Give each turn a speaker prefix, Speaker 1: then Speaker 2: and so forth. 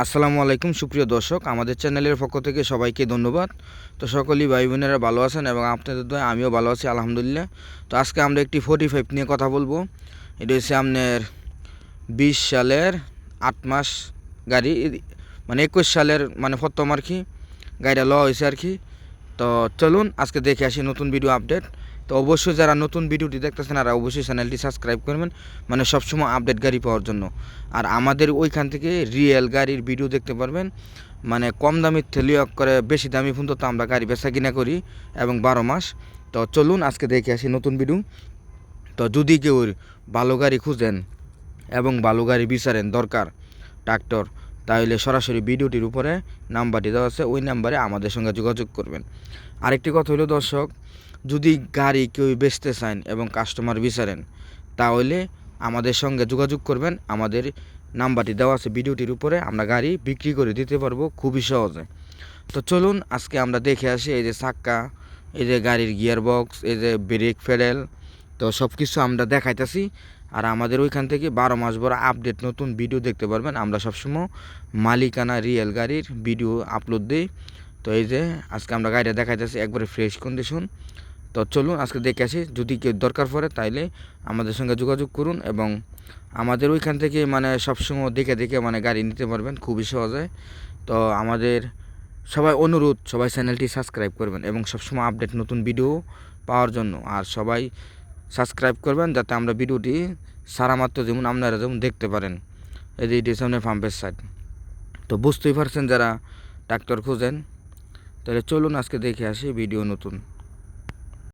Speaker 1: আসসালামু আলাইকুম, সুপ্রিয় দর্শক। আমাদের চ্যানেলের পক্ষ থেকে সবাইকে ধন্যবাদ। তো সকলেই ভাই বোনেরা ভালো আছেন এবং আপনাদের দয় আমিও ভালো আছি, আলহামদুলিল্লাহ। তো আজকে আমরা একটি ফোর্টি ফাইভ নিয়ে কথা বলব। এটা হচ্ছে আপনার বিশ সালের আট মাস গাড়ি মানে একুশ সালের মানে প্রথম আর কি, গাড়িটা লওয়া হয়েছে আর কি। তো চলুন আজকে দেখে আসি নতুন ভিডিও আপডেট তো অবশ্যই যারা নতুন ভিডিওটি দেখতেছেন আর অবশ্যই চ্যানেলটি সাবস্ক্রাইব করবেন মানে সবসময় আপডেট গাড়ি পাওয়ার জন্য। আর আমাদের ওইখান থেকে রিয়েল গাড়ির ভিডিও দেখতে পারবেন মানে কম দামি থেলিও করে বেশি দামি পর্যন্ত তো আমরা গাড়ি বেচা কিনা করি, এবং বারো মাস। তো চলুন আজকে দেখে আসি নতুন ভিডিও তো যদি কেউ ভালো গাড়ি খুঁজেন এবং ভালো গাড়ি বিচারেন, দরকার ট্রাক্টর তাহলে সরাসরি ভিডিওটির উপরে নাম্বারটি দেওয়া আছে, ওই নাম্বারে আমাদের সঙ্গে যোগাযোগ করবেন। আরেকটি কথা হলো, দর্শক, যদি গাড়ি কেউ বেচতে চান এবং কাস্টমার বিচারেন, তাহলে আমাদের সঙ্গে যোগাযোগ করবেন। আমাদের নাম্বারটি দেওয়া আছে ভিডিওটির উপরে, আমরা গাড়ি বিক্রি করে দিতে পারব খুবই সহজে। তো চলুন, আজকে আমরা দেখে আসি এই যে চাক্কা, এই যে গাড়ির গিয়ার বক্স এই যে ব্রেক ফেডেল তো সব কিছু আমরা দেখাইতেছি। আর আমাদের ওইখান থেকে বারো মাস বড় আপডেট নতুন ভিডিও দেখতে পারবেন। আমরা সবসময় মালিকানা রিয়েল গাড়ির ভিডিও আপলোড দিই। তো এই যে, আজকে আমরা গাড়িটা দেখাইতেছি একবারে ফ্রেশ কন্ডিশন তো চলুন আজকে দেখে আসি। যদি কেউ দরকার পড়ে তাইলে আমাদের সঙ্গে যোগাযোগ করুন এবং আমাদের ওইখান থেকে মানে সবসময় দেখে দেখে মানে গাড়ি নিতে পারবেন। খুবই সহজে। তো আমাদের সবাই অনুরোধ, সবাই চ্যানেলটি সাবস্ক্রাইব করবেন এবং সবসময় আপডেট নতুন ভিডিও পাওয়ার জন্য। আর সবাই সাবস্ক্রাইব করবেন যাতে আমরা ভিডিওটি সারা মাত্র যেমন আপনারা যেমন দেখতে পারেন। এই যে এটি সামনে পাম্পের সাইড তো বুঝতেই পারছেন যারা ডাক্তার খুঁজেন, তাহলে চলুন আজকে দেখে আসি ভিডিও নতুন।